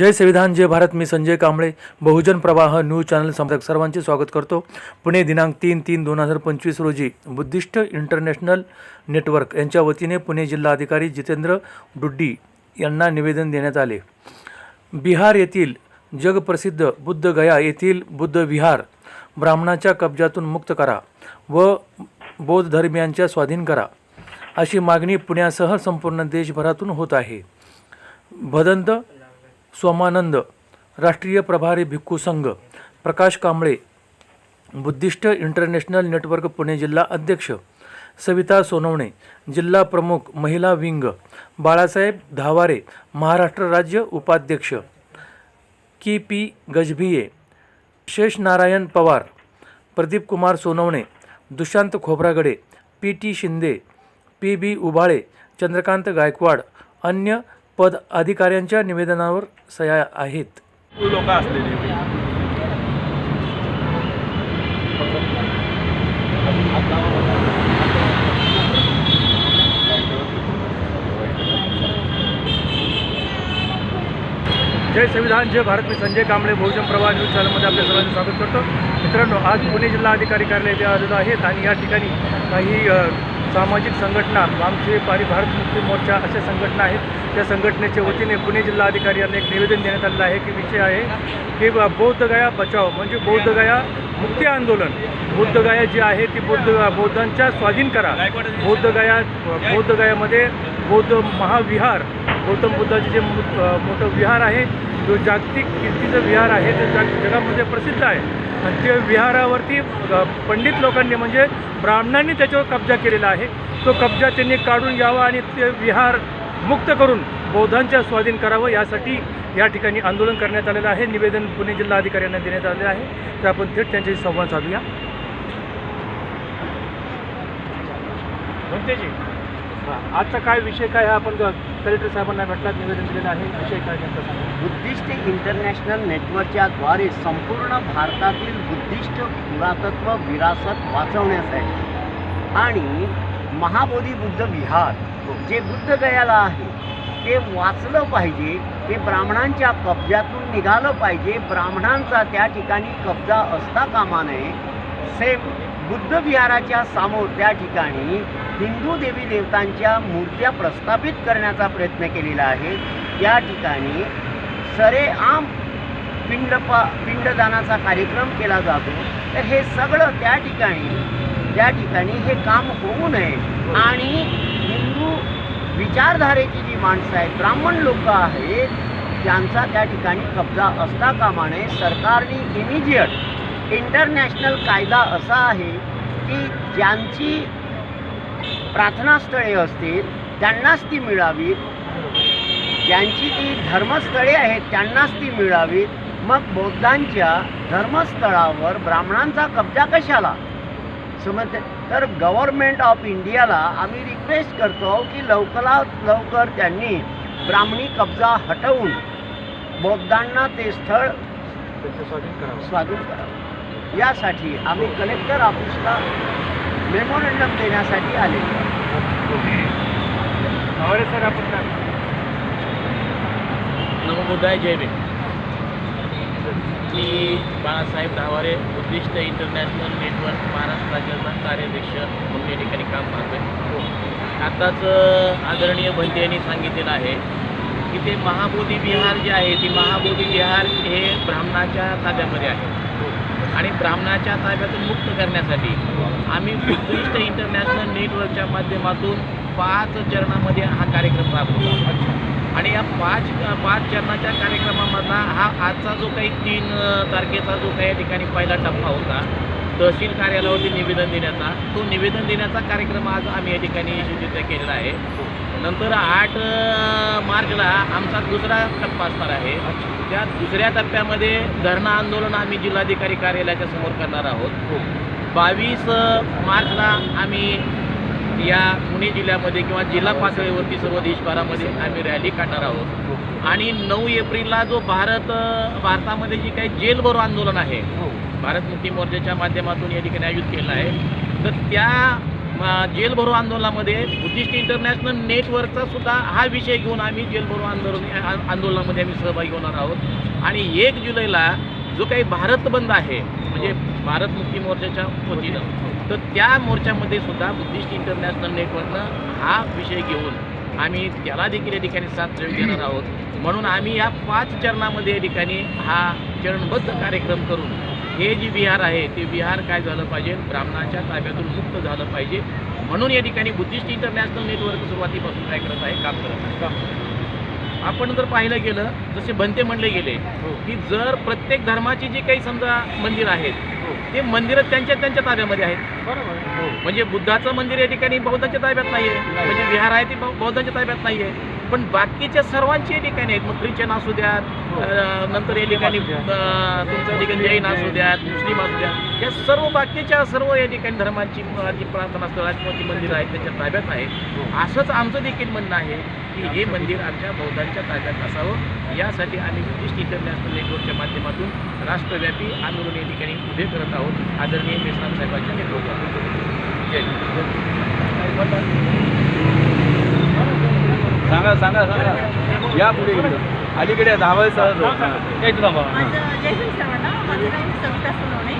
जय संविधान जय भारत मी संजय कांबळे. बहुजन प्रवाह news channel संपर्क सर्वांचे स्वागत करतो. पुणे दिनांक तीन तीन दोन हजार पंचवीस रोजी बुद्धिस्ट इंटरनॅशनल नेटवर्क यांच्या वतीने पुणे जिल्हाधिकारी जितेंद्र डुड्डी यांना निवेदन देण्यात आले. बिहार येथील जगप्रसिद्ध बुद्ध गया येथील बुद्ध विहार ब्राह्मणाच्या कब्जातून मुक्त करा व बौद्ध धर्मियांच्या स्वाधीन करा अशी मागणी पुण्यासह संपूर्ण देशभरातून होत आहे. भदंत सोमानंद राष्ट्रीय प्रभारी भिक्खू संघ Prakash Kamble Buddhist International Network Pune जिल्हा अध्यक्ष सविता सोनवणे जिल्हा प्रमुख महिला विंग बाळासाहेब धावारे महाराष्ट्र राज्य उपाध्यक्ष की P Gajbhiye Shesh Narayan Pawar Pradeep Kumar Sonawane Dushant Khobragade P T Shinde P B Ubale Chandrakant Gaikwad अन्य पद अधिकाऱ्यांच्या निवेदनावर सह्या आहेत. लोक असलेली जय संविधान जय भारत मी संजय कांबळे बहुजन प्रवाह न्यूज चॅनलमध्ये आपल्या सर्वांचं स्वागत करतो. मित्रांनो आज पुणे जिल्हा अधिकारी कार्यालय आलेलो आहेत आणि या ठिकाणी काही सामाजिक संघटना आमचे पारी भारत मुक्ती मोर्चा अशा संघटना आहेत. त्या संघटनेच्या वतीने पुणे जिल्हा अधिकारी यांना एक निवेदन देण्यात आलेलं आहे. की विषय आहे की बौद्धगया बचाव म्हणजे बौद्धगया मुक्ती आंदोलन. बौद्धगया जी आहे ती बौद्ध बौद्धांच्या स्वाधीन करा. बौद्धगया बौद्धगयामध्ये बौद्ध महाविहार गौतम बुद्धाचे जे मोठं विहार आहे जो जागतिक कीर्तीचं विहार आहे ते जाग जगामध्ये प्रसिद्ध आहे. आणि ते विहारावरती पंडित लोकांनी म्हणजे ब्राह्मणांनी त्याच्यावर कब्जा केलेला आहे. तो कब्जा त्यांनी काढून घ्यावा आणि ते विहार मुक्त करून बौद्धांच्या स्वाधीन करावं यासाठी या ठिकाणी आंदोलन करण्यात आलेलं आहे. निवेदन पुणे जिल्हा अधिकाऱ्यांना देण्यात आलेलं आहे. तर आपण थेट त्यांच्याशी संवाद साधूया. म्हणतेजी आजचा काय विषय काय हा आपण कलेक्टर साहेबांना भेटलात निवेदन दिलेलं आहे. विषय काय त्यांचा बुद्धिस्ट इंटरनॅशनल नेटवर्कच्याद्वारे संपूर्ण भारतातील बुद्धिस्ट पुरातत्व विरासत वाचवण्यासाठी आणि महाबोधी बुद्ध विहार जे बुद्धगयाला आहे ते वाचलं पाहिजे ते ब्राह्मणांच्या कब्जातून निघालं पाहिजे. ब्राह्मणांचा त्या ठिकाणी कब्जा असता कामा नये. सेम बुद्ध विहाराच्या समोर त्या ठिकाणी हिंदू देवी देवतांच्या मूर्त्या प्रस्थापित करण्याचा प्रयत्न केलेला आहे. त्या ठिकाणी सरेआम पिंडपा पिंडदानाचा कार्यक्रम केला जातो. तर हे सगळं त्या ठिकाणी त्या ठिकाणी हे काम होऊ नये. आणि हिंदू विचारधारेची जी माणसं आहेत ब्राह्मण लोक आहेत त्यांचा त्या ठिकाणी कब्जा असता कामा नये. सरकारने इमिजिएट इंटरनॅशनल कायदा असा आहे की ज्यांची प्रार्थनास्थळे असतील त्यांनाच ती मिळावीत ज्यांची ती धर्मस्थळे आहेत त्यांनाच ती मिळावीत मग बौद्धांच्या धर्मस्थळावर ब्राह्मणांचा कब्जा कशाला? समजते तर गव्हर्मेंट ऑफ इंडियाला आम्ही रिक्वेस्ट करतो की लवकरात लवकर त्यांनी ब्राह्मणी कब्जा हटवून बौद्धांना ते स्थळ स्वाधीन करावं. यासाठी आम्ही कलेक्टर ऑफिसला मेमोरंडम देण्यासाठी. अरे सर आपण काय? नमोबुद्धाय जय भीम. मी Balasaheb Dhaware Buddhist International Network Maharashtra राज्याचा कार्याध्यक्ष म्हणून या ठिकाणी काम पाहतोय. आताच अ, आदरणीय भंते यांनी सांगितलेलं आहे की ते महाबोधी विहार जे आहे ती महाबोधी विहार हे ब्राह्मणाच्या ताब्यामध्ये आहे. आणि ब्राह्मणाच्या ताब्यातून मुक्त करण्यासाठी आम्ही बुद्धिस्ट इंटरनॅशनल नेटवर्कच्या माध्यमातून पाच चरणामध्ये हा कार्यक्रम राबवतो. आणि या पाच पाच चरणाच्या कार्यक्रमामधला हा आजचा जो काही तीन तारखेचा जो काही या ठिकाणी पहिला टप्पा होता तहसील कार्यालयावरती निवेदन देण्याचा तो निवेदन देण्याचा कार्यक्रम आज आम्ही या ठिकाणी यशस्वीरित्या केलेला आहे. नंतर आठ मार्चला आमचा दुसरा टप्पा असणार आहे. त्या दुसऱ्या टप्प्यामध्ये धरणं आंदोलन आम्ही जिल्हाधिकारी कार्यालयाच्या समोर करणार आहोत. बावीस मार्चला आम्ही या पुणे जिल्ह्यामध्ये किंवा जिल्हा पातळीवरती सर्व देशभरामध्ये आम्ही रॅली काढणार आहोत. आणि नऊ एप्रिलला जो भारत भारतामध्ये जी काही जेल भरो आंदोलन आहे भारत मुक्ती मोर्चाच्या माध्यमातून या ठिकाणी आयोजित केलं आहे तर त्या म- जेल भरो आंदोलनामध्ये बुद्धिस्ट इंटरनॅशनल नेटवर्कचा सुद्धा हा विषय घेऊन आम्ही जेल भरो आंदोलन आंदोलनामध्ये आम्ही सहभागी होणार आहोत. आणि एक जुलैला जो काही भारत बंद आहे म्हणजे भारत मुक्ती मोर्चाच्या वतीनं तर त्या मोर्चामध्ये सुद्धा बुद्धिस्ट इंटरनॅशनल नेटवर्कनं हा विषय घेऊन आम्ही त्याला देखील या ठिकाणी साथ देणार आहोत. म्हणून आम्ही या पाच चरणामध्ये या ठिकाणी हा चरणबद्ध कार्यक्रम करून हे जे विहार आहे ते विहार काय झालं पाहिजे? ब्राह्मणाच्या ताब्यातून मुक्त झालं पाहिजे. म्हणून या ठिकाणी बुद्धिस्ट इंटरनॅशनल नेटवर्क सुरुवातीपासून काय करत आहे. काम करत आहे. आपण जर पाहिलं गेलं जसे बनते म्हणले गेले की जर प्रत्येक धर्माची जी काही समजा मंदिर आहेत ते मंदिरं त्यांच्या त्यांच्या ताब्यामध्ये आहेत. म्हणजे बुद्धाचं मंदिर या ठिकाणी बौद्धांच्या ताब्यात नाही आहे म्हणजे विहार आहे ते बौद्धांच्या ताब्यात नाही आहे पण बाकीच्या सर्वांची ठिकाणी आहेत. मग ख्रिश्चन असू द्यात अं, नंतर या ठिकाणी तुमच्या ठिकाणी जैन असू द्यात मुस्लिम असू द्यात या सर्व बाकीच्या सर्व या ठिकाणी धर्मांची जी प्रार्थना स्थळं आहेत किंवा ती मंदिरं आहेत त्यांच्या ताब्यात आहे. असंच आमचं देखील म्हणणं आहे की हे मंदिर आमच्या बौद्धांच्या ताब्यात असावं. यासाठी आम्ही बुद्धिस्ट इंटरनॅशनल नेटवर्कच्या माध्यमातून राष्ट्रव्यापी आंदोलन या ठिकाणी उभे करत आहोत. आदरणीय मेसराम साहेबांच्या नेतृत्वात जय हिंद. सांगा सांगा सांगा. या पुढे इकडं. अलीकडे धावळ सहज थांबा. माझं जय हिंद सर्वांना. माझं नाव सविता सोनवणे.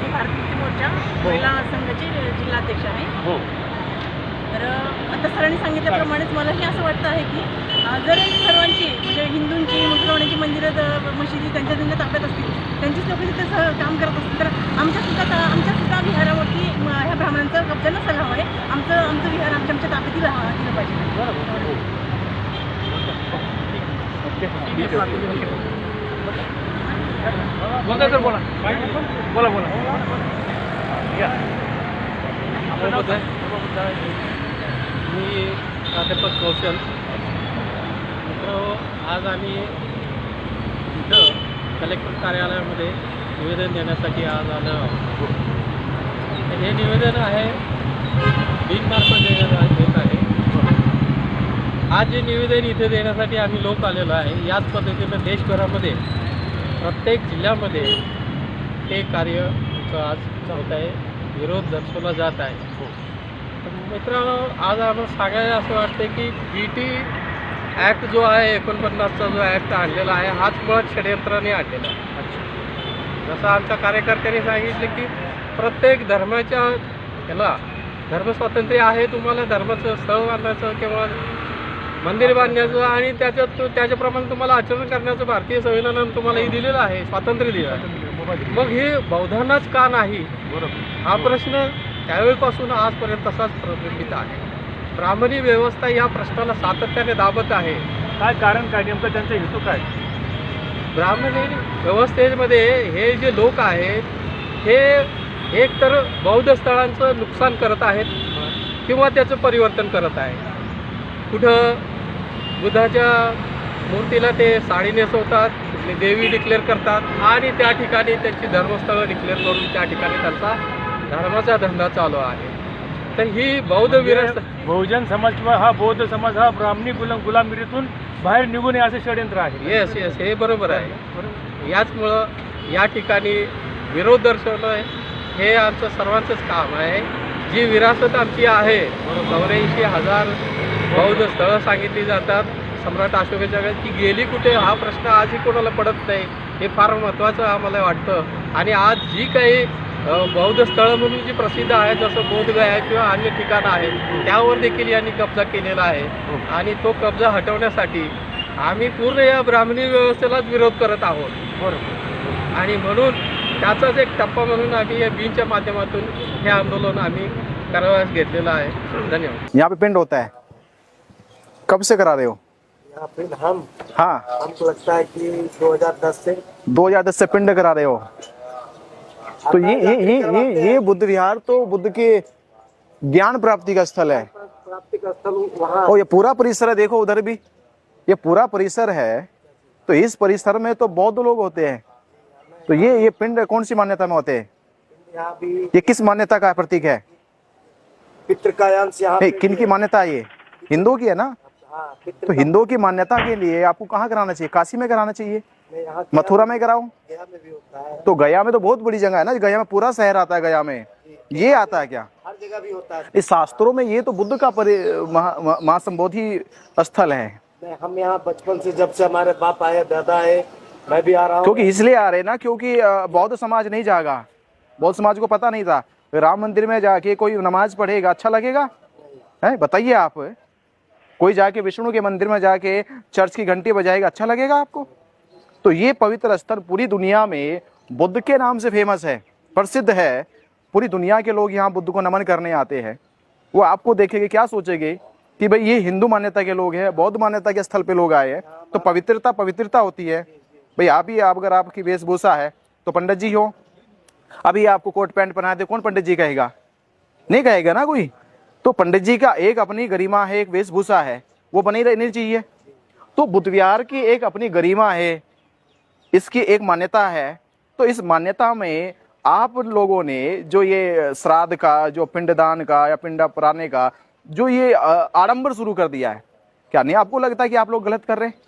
मी भारत मुक्ती मोर्चा महिला संघाची जिल्हाध्यक्ष आहे. हो. तर आता सरांनी सांगितल्याप्रमाणेच मलाही असं वाटतं आहे की जर सर्वांची म्हणजे हिंदूंची मुसलमानांची मंदिरं ज- मशिदी त्यांच्या त्यांच्या ताब्यात असतील त्यांचीच लोक तिथे सह काम करत असतील तर आमच्या सुद्धा ता- आमच्या सुद्धा विहारावरती ह्या ब्राह्मणांचा कब्जा नसायला हवा आहे. आमचं आमचं विहार आमच्या आमच्या ताब्यात दिलं हवं- दिलं बोला बोला बोला मी प्राध्यापक कौशल मित्र आज आम्ही इथं कलेक्टर कार्यालयामध्ये निवेदन देण्यासाठी आज आलो आहोत. हे निवेदन आहे बिनमार्फत देण्यात येत आहे. आज जे निवेदन इथे देण्यासाठी आम्ही लोक आलेलो आहे याच पद्धतीनं देशभरामध्ये प्रत्येक जिल्ह्यामध्ये हे कार्य आज होत आहे विरोध दर्शवला जात आहे. तर मित्रांनो आज आम्हाला सांगायला असं वाटतं की बी टी ॲक्ट जो आहे एकोणपन्नासचा जो ॲक्ट आणलेला आहे हाच मुळात षडयंत्राने आणलेला आहे. जसं आमच्या कार्यकर्त्यांनी सांगितलं की प्रत्येक धर्माच्या ह्याला धर्मस्वातंत्र्य आहे तुम्हाला धर्माचं स्थळ बांधायचं किंवा मंदिर बांधण्याचं आणि त्याच्यात तो- त्याच्याप्रमाणे तुम्हाला आचरण करण्याचं भारतीय संविधानानं तुम्हाला हे दिलेलं आहे स्वातंत्र्य दिलं आहे. मग हे बौद्धांनाच का नाही? हा प्रश्न त्यावेळीपासून आजपर्यंत तसाच प्रलंबित आहे. ब्राह्मणी व्यवस्था या प्रश्नाला सातत्याने दाबत आहे. काय कारण काय नेमकं त्यांचा हेतू काय? ब्राह्मणी व्यवस्थेमध्ये हे जे लोक आहेत हे एक तर बौद्ध स्थळांचं नुकसान करत आहेत किंवा त्याचं परिवर्तन करत आहे कुठं बुद्धाच्या मूर्तीला ते साडी नेसवतात देवी डिक्लेअर करतात आणि त्या ठिकाणी त्यांची धर्मस्थळं डिक्लेअर करून त्या ठिकाणी त्यांचा धर्माचा धंदा चालू आहे. तर ही बौद्ध विरस बहुजन समाज किंवा हा बौद्ध समाज हा ब्राह्मणी गुलाम गुलामगिरीतून बाहेर निघू नये असे षडयंत्र आहे. येस येस हे बरोबर आहे. याचमुळं या ठिकाणी विरोध दर्शवणं हे आमचं सर्वांचंच काम आहे. जी विरासत आमची आहे चौऱ्याऐंशी हजार बौद्ध स्थळं सांगितली जातात. सम्राट अशोकाच्या काळात ती गेली कुठे? हा प्रश्न आजही कोणाला पडत नाही. हे फार महत्त्वाचं आम्हाला वाटतं. आणि आज जी काही बौद्ध स्थळं म्हणून जी प्रसिद्ध आहे जसं बोधगया किंवा अन्य ठिकाणं आहेत त्यावर देखील यांनी कब्जा केलेला आहे. आणि तो कब्जा हटवण्यासाठी आम्ही पूर्ण या ब्राह्मणी व्यवस्थेलाच विरोध करत आहोत. बरोबर. आणि म्हणून त्याचाच एक टप्पा म्हणून आम्ही या बीनच्या माध्यमातून हे आंदोलन आम्ही करावयास घेतलेलं आहे. धन्यवाद. यहाँ पे पिंड होता है। कब से करा रहे हो? यहाँ पे हम हाँ। हमको लगता है कि 2010 से 2010 से पिंड करा रहे हो। तो ये ये ये ये ये बुद्ध विहार तो बुद्ध के ज्ञान प्राप्ति का स्थल है। प्राप्ति का स्थल वहाँ और ये पूरा परिसर है देखो उधर भी। ये पूरा परिसर है। तो इस परिसर में तो बौद्ध लोग होते हैं। तो ये ये पिंड कौन सी मान्यता में होते हैं? यहाँ भी ये किस मान्यता का प्रतीक है? पितृ का अंश यहाँ किन की मान्यता है ये? हिंदुओं की है ना? हाँ तो हिंदुओं की मान्यता के लिए आपको कहाँ कराना चाहिए? काशी में कराना चाहिए? मथुरा में कराओ गया में भी होता है। तो गया में तो बहुत बड़ी जगह है ना गया में पूरा शहर आता है गया में। ये आता है क्या? हर जगह भी होता है। इस शास्त्रों में ये तो बुद्ध का महासंबोधि स्थल है। हम यहाँ बचपन से जब से हमारे बाप आए दादा आए मैं भी आ रहा हूँ। क्योंकि इसलिए आ रहे ना क्योंकि बौद्ध समाज नहीं जागा। बौद्ध समाज को पता नहीं था। राम मंदिर में जाके कोई नमाज़ पढ़ेगा अच्छा लगेगा? है, बताइए आप। कोई जाके विष्णु के मंदिर में जाके चर्च की घंटी बजाएगा अच्छा लगेगा आपको? तो ये पवित्र स्थल पूरी दुनिया में बुद्ध के नाम से फ़ेमस है, प्रसिद्ध है। पूरी दुनिया के लोग यहाँ बुद्ध को नमन करने आते हैं। वो आपको देखेंगे, क्या सोचेंगे कि भाई ये हिंदू मान्यता के लोग हैं, बौद्ध मान्यता के स्थल पे लोग आए हैं तो पवित्रता पवित्रता होती है। भाई आप ही अगर आपकी वेशभूषा है तो पंडित जी हो अभी आपको कोट पैंट पहना दे, कौन पंडित जी कहेगा? नहीं कहेगा ना कोई? तो पंडित जी का एक अपनी गरिमा है, एक वेशभूषा है, वो बनी रहनी चाहिए। तो बुद्धविहार की एक अपनी गरिमा है, इसकी एक मान्यता है। तो इस मान्यता में आप लोगों ने जो ये श्राद्ध का, जो पिंडदान का या पिंडा पुराने का, जो ये आडंबर शुरू कर दिया है, क्या नहीं आपको लगता है कि आप लोग गलत कर रहे हैं?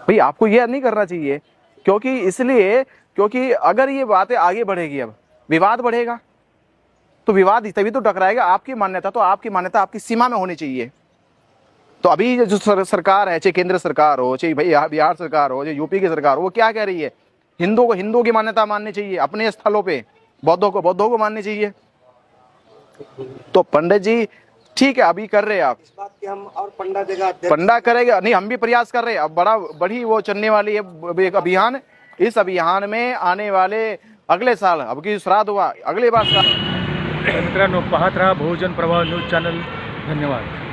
भाई, आपको यह नहीं करना चाहिए, क्योंकि इसलिए क्योंकि अगर ये बातें आगे बढ़ेगी अब विवाद बढ़ेगा। तो विवाद तभी तो टकराएगा आपकी मान्यता तो आपकी मान्यता आपकी सीमा में होनी चाहिए। तो अभी जो सर, सरकार है चाहे केंद्र सरकार हो चाहे भाई बिहार सरकार हो चाहे यूपी की सरकार हो वो क्या कह रही है? हिंदुओं को हिंदुओं की मान्यता माननी चाहिए अपने स्थलों पे बौद्धों को बौद्धों को माननी चाहिए। तो पंडित जी ठीक है अभी कर रहे हैं आप। इस बात की हम और पंडा जगह पंडा करेगा नहीं हम भी प्रयास कर रहे हैं। अब बड़ा बड़ी वो चलने वाली है अभियान। इस अभियान में आने वाले अगले साल अब की श्राद्ध हुआ। अगले बार श्राद्ध तर मित्रांनो पाहत राहा बहुजन प्रवाह न्यूज चॅनल. धन्यवाद.